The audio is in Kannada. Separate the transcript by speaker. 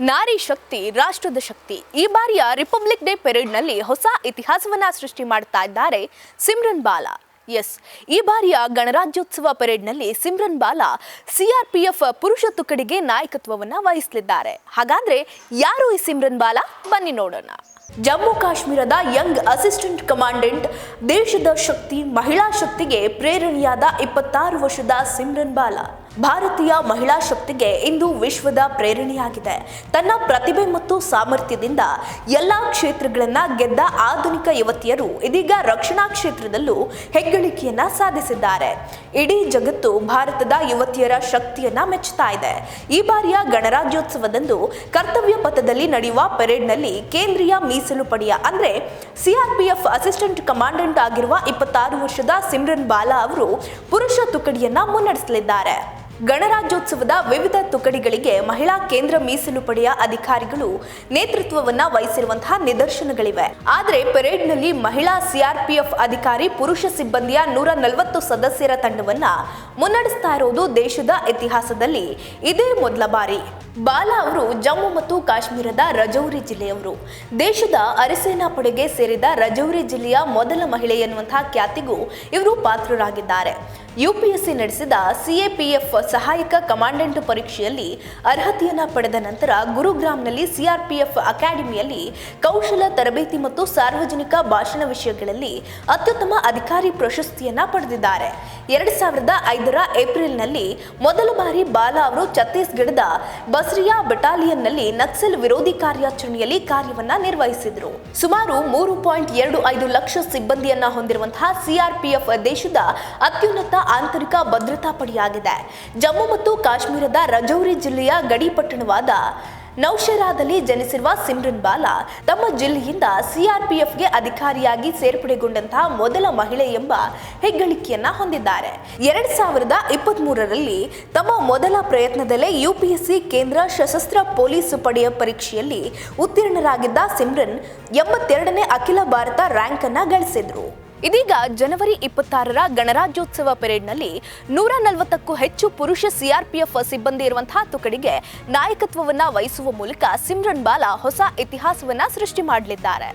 Speaker 1: ನಾರಿ ಶಕ್ತಿ, ರಾಷ್ಟ್ರದ ಶಕ್ತಿ. ಈ ಬಾರಿಯ ರಿಪಬ್ಲಿಕ್ ಡೇ ಪೆರೇಡ್ನಲ್ಲಿ ಹೊಸ ಇತಿಹಾಸವನ್ನ ಸೃಷ್ಟಿ ಮಾಡ್ತಾ ಇದ್ದಾರೆ ಸಿಮ್ರನ್ ಬಾಲಾ. ಎಸ್, ಈ ಬಾರಿಯ ಗಣರಾಜ್ಯೋತ್ಸವ ಪೆರೇಡ್ನಲ್ಲಿ ಸಿಮ್ರನ್ ಬಾಲಾ ಸಿಆರ್ಪಿಎಫ್ ಪುರುಷ ತುಕಡಿಗೆ ನಾಯಕತ್ವವನ್ನು ವಹಿಸಲಿದ್ದಾರೆ. ಹಾಗಾದ್ರೆ ಯಾರು ಈ ಸಿಮ್ರನ್ ಬಾಲಾ? ಬನ್ನಿ ನೋಡೋಣ. ಜಮ್ಮು ಕಾಶ್ಮೀರದ ಯಂಗ್ ಅಸಿಸ್ಟೆಂಟ್ ಕಮಾಂಡೆಂಟ್, ದೇಶದ ಶಕ್ತಿ, ಮಹಿಳಾ ಶಕ್ತಿಗೆ ಪ್ರೇರಣೆಯಾದ ಇಪ್ಪತ್ತಾರು ವರ್ಷದ ಸಿಮ್ರನ್ ಬಾಲಾ. ಭಾರತೀಯ ಮಹಿಳಾ ಶಕ್ತಿಗೆ ಇಂದು ವಿಶ್ವದ ಪ್ರೇರಣೆಯಾಗಿದೆ. ತನ್ನ ಪ್ರತಿಭೆ ಮತ್ತು ಸಾಮರ್ಥ್ಯದಿಂದ ಎಲ್ಲಾ ಕ್ಷೇತ್ರಗಳನ್ನ ಗೆದ್ದ ಆಧುನಿಕ ಯುವತಿಯರು ಇದೀಗ ರಕ್ಷಣಾ ಕ್ಷೇತ್ರದಲ್ಲೂ ಹೆಗ್ಗಳಿಕೆಯನ್ನ ಸಾಧಿಸಿದ್ದಾರೆ. ಇಡೀ ಜಗತ್ತು ಭಾರತದ ಯುವತಿಯರ ಶಕ್ತಿಯನ್ನ ಮೆಚ್ಚುತ್ತಾ ಇದೆ. ಈ ಬಾರಿಯ ಗಣರಾಜ್ಯೋತ್ಸವದಂದು ಕರ್ತವ್ಯ ಪಥದಲ್ಲಿ ನಡೆಯುವ ಪೆರೇಡ್ನಲ್ಲಿ ಕೇಂದ್ರೀಯ ಮೀಸಲು ಪಡೆಯ ಅಂದ್ರೆ ಸಿಆರ್ಪಿಎಫ್ ಅಸಿಸ್ಟೆಂಟ್ ಕಮಾಂಡೆಂಟ್ ಆಗಿರುವ ಇಪ್ಪತ್ತಾರು ವರ್ಷದ ಸಿಮ್ರನ್ ಬಾಲಾ ಅವರು ಪುರುಷ ತುಕಡಿಯನ್ನ ಮುನ್ನಡೆಸಲಿದ್ದಾರೆ. ಗಣರಾಜ್ಯೋತ್ಸವದ ವಿವಿಧ ತುಕಡಿಗಳಿಗೆ ಮಹಿಳಾ ಕೇಂದ್ರ ಮೀಸಲು ಪಡೆಯ ಅಧಿಕಾರಿಗಳು ನೇತೃತ್ವವನ್ನ ವಹಿಸಿರುವಂತಹ ನಿದರ್ಶನಗಳಿವೆ. ಆದರೆ ಪೆರೇಡ್ನಲ್ಲಿ ಮಹಿಳಾ ಸಿಆರ್ಪಿಎಫ್ ಅಧಿಕಾರಿ ಪುರುಷ ಸಿಬ್ಬಂದಿಯ ನೂರ ನಲವತ್ತು ಸದಸ್ಯರ ತಂಡವನ್ನ ಮುನ್ನಡೆಸ್ತಾ ಇರೋದು ದೇಶದ ಇತಿಹಾಸದಲ್ಲಿ ಇದೇ ಮೊದಲ ಬಾರಿ. ಬಾಲಾ ಅವರು ಜಮ್ಮು ಮತ್ತು ಕಾಶ್ಮೀರದ ರಜೌರಿ ಜಿಲ್ಲೆಯವರು. ದೇಶದ ಅರೆಸೇನಾ ಪಡೆಗೆ ಸೇರಿದ ರಜೌರಿ ಜಿಲ್ಲೆಯ ಮೊದಲ ಮಹಿಳೆ ಎನ್ನುವಂತಹ ಖ್ಯಾತಿಗೂ ಇವರು ಪಾತ್ರರಾಗಿದ್ದಾರೆ. ಯುಪಿಎಸ್ಸಿ ನಡೆಸಿದ ಸಿಎಪಿಎಫ್ ಸಹಾಯಕ ಕಮಾಂಡೆಂಟ್ ಪರೀಕ್ಷೆಯಲ್ಲಿ ಅರ್ಹತೆಯನ್ನು ಪಡೆದ ನಂತರ ಗುರುಗ್ರಾಮ್ನಲ್ಲಿ ಸಿಆರ್ಪಿಎಫ್ ಅಕಾಡೆಮಿಯಲ್ಲಿ ಕೌಶಲ, ತರಬೇತಿ ಮತ್ತು ಸಾರ್ವಜನಿಕ ಭಾಷಣ ವಿಷಯಗಳಲ್ಲಿ ಅತ್ಯುತ್ತಮ ಅಧಿಕಾರಿ ಪ್ರಶಸ್ತಿಯನ್ನು ಪಡೆದಿದ್ದಾರೆ. ಎರಡು ಸಾವಿರದ ಐದರ ಏಪ್ರಿಲ್ನಲ್ಲಿ ಮೊದಲ ಬಾರಿ ಬಾಲ ಅವರು ಛತ್ತೀಸ್ಗಢದ ಬಸ್ರಿಯಾ ಬಟಾಲಿಯನ್ನಲ್ಲಿ ನಕ್ಸಲ್ ವಿರೋಧಿ ಕಾರ್ಯಾಚರಣೆಯಲ್ಲಿ ಕಾರ್ಯವನ್ನು ನಿರ್ವಹಿಸಿದರು. ಸುಮಾರು ಮೂರು ಪಾಯಿಂಟ್ ಎರಡು ಐದು ಲಕ್ಷ ಸಿಬ್ಬಂದಿಯನ್ನ ಹೊಂದಿರುವಂತಹ ಸಿಆರ್ಪಿಎಫ್ ದೇಶದ ಅತ್ಯುನ್ನತ ಆಂತರಿಕ ಭದ್ರತಾ ಪಡೆಯಾಗಿದೆ. ಜಮ್ಮು ಮತ್ತು ಕಾಶ್ಮೀರದ ರಜೌರಿ ಜಿಲ್ಲೆಯ ಗಡಿ ಪಟ್ಟಣವಾದ ನೌಶೆರಾದಲ್ಲಿ ಜನಿಸಿರುವ ಸಿಮ್ರನ್ ಬಾಲಾ ತಮ್ಮ ಜಿಲ್ಲೆಯಿಂದ ಸಿಆರ್ಪಿಎಫ್ಗೆ ಅಧಿಕಾರಿಯಾಗಿ ಸೇರ್ಪಡೆಗೊಂಡಂತಹ ಮೊದಲ ಮಹಿಳೆ ಎಂಬ ಹೆಗ್ಗಳಿಕೆಯನ್ನ ಹೊಂದಿದ್ದಾರೆ. ಎರಡ್ ಸಾವಿರದ ಇಪ್ಪತ್ತ್ ಮೂರರಲ್ಲಿ ತಮ್ಮ ಮೊದಲ ಪ್ರಯತ್ನದಲ್ಲೇ ಯುಪಿಎಸ್ಸಿ ಕೇಂದ್ರ ಸಶಸ್ತ್ರ ಪೊಲೀಸ್ ಪಡೆಯ ಪರೀಕ್ಷೆಯಲ್ಲಿ ಉತ್ತೀರ್ಣರಾಗಿದ್ದ ಸಿಮ್ರನ್ ಎಂಬತ್ತೆರಡನೇ ಅಖಿಲ ಭಾರತ ರ್ಯಾಂಕ್ ಅನ್ನ ಗಳಿಸಿದ್ರು. ಇದೀಗ ಜನವರಿ ಇಪ್ಪತ್ತಾರರ ಗಣರಾಜ್ಯೋತ್ಸವ ಪೆರೇಡ್ನಲ್ಲಿ ನೂರ ನಲವತ್ತಕ್ಕೂ ಹೆಚ್ಚು ಪುರುಷ ಸಿಆರ್ಪಿಎಫ್ ಸಿಬ್ಬಂದಿ ಇರುವಂತಹ ತುಕಡಿಗೆ ನಾಯಕತ್ವವನ್ನ ವಹಿಸುವ ಮೂಲಕ ಸಿಮ್ರನ್ ಬಾಲಾ ಹೊಸ ಇತಿಹಾಸವನ್ನ ಸೃಷ್ಟಿ ಮಾಡಲಿದ್ದಾರೆ.